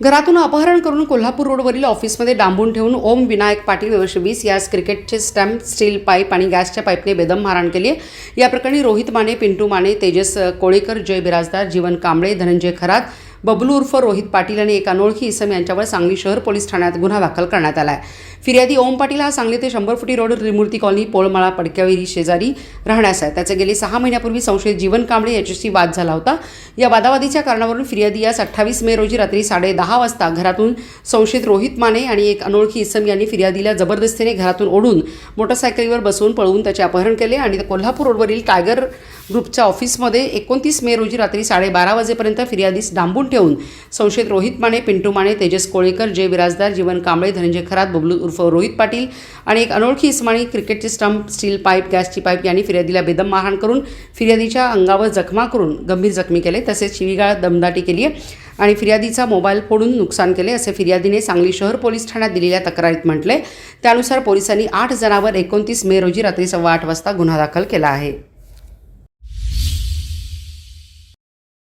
घरातून अपहरण करून कोल्हापूर रोडवरील ऑफिसमध्ये डांबून ठेवून ओम विनायक पाटील वर्ष वीस यास क्रिकेटचे स्टॅम्प स्टील पाईप आणि गॅसच्या पाईपने बेदम मारहाण केली आहे. या प्रकरणी रोहित माने पिंटू माने तेजस कोळेकर जय बिराजदार जीवन कांबळे धनंजय खरात बबलू उर्फ रोहित पाटील आणि एक अनोळखी इसम यांच्यावर सांगली शहर पोलीस ठाण्यात गुन्हा दाखल करण्यात आला आहे फिर्यादी ओम पाटील हा सांगली ते शंभर फुटी रोड त्रिमूर्ती कॉलनी पोळमाळा पडक्याविरी शेजारी राहण्यास आहे. त्याचे गेले सहा महिन्यापूर्वी संशयित जीवन कांबळे याच्याशी वाद झाला होता. या वादावादीच्या कारणावरून फिर्यादी यास अठ्ठावीस मे रोजी रात्री साडे दहा वाजता घरातून संशयित रोहित माने आणि एक अनोळखी इसम यांनी फिर्यादीला जबरदस्तीने घरातून ओढून मोटरसायकलीवर बसवून पळवून त्याचे अपहरण केले आणि कोल्हापूर रोडवरील टायगर ग्रुपच्या ऑफिसमध्ये एकोणतीस मे रोजी रात्री साडेबारा वाजेपर्यंत फिर्यादीस डांबून ठेवून संशयित रोहित माने पिंटू माने तेजस कोळेकर जय बिराजदार जीवन कांबळे धनंजय खरात बबलू उर्फ रोहित पाटील आणि एक अनोळखी इस्माणी क्रिकेटचे स्टंप स्टील पाईप गॅसची पाईप यांनी फिर्यादीला बेदम मारहाण करून फिर्यादीच्या अंगावर जखमा करून गंभीर जखमी केले. तसेच शिवीगाळ दमदाटी केली आहे आणि फिर्यादीचा मोबाईल फोडून नुकसान केले असे फिर्यादीने सांगली शहर पोलीस ठाण्यात दिलेल्या तक्रारीत म्हटले. त्यानुसार पोलिसांनी आठ जणांवर एकोणतीस मे रोजी रात्री सव्वा आठ वाजता गुन्हा दाखल केला आहे.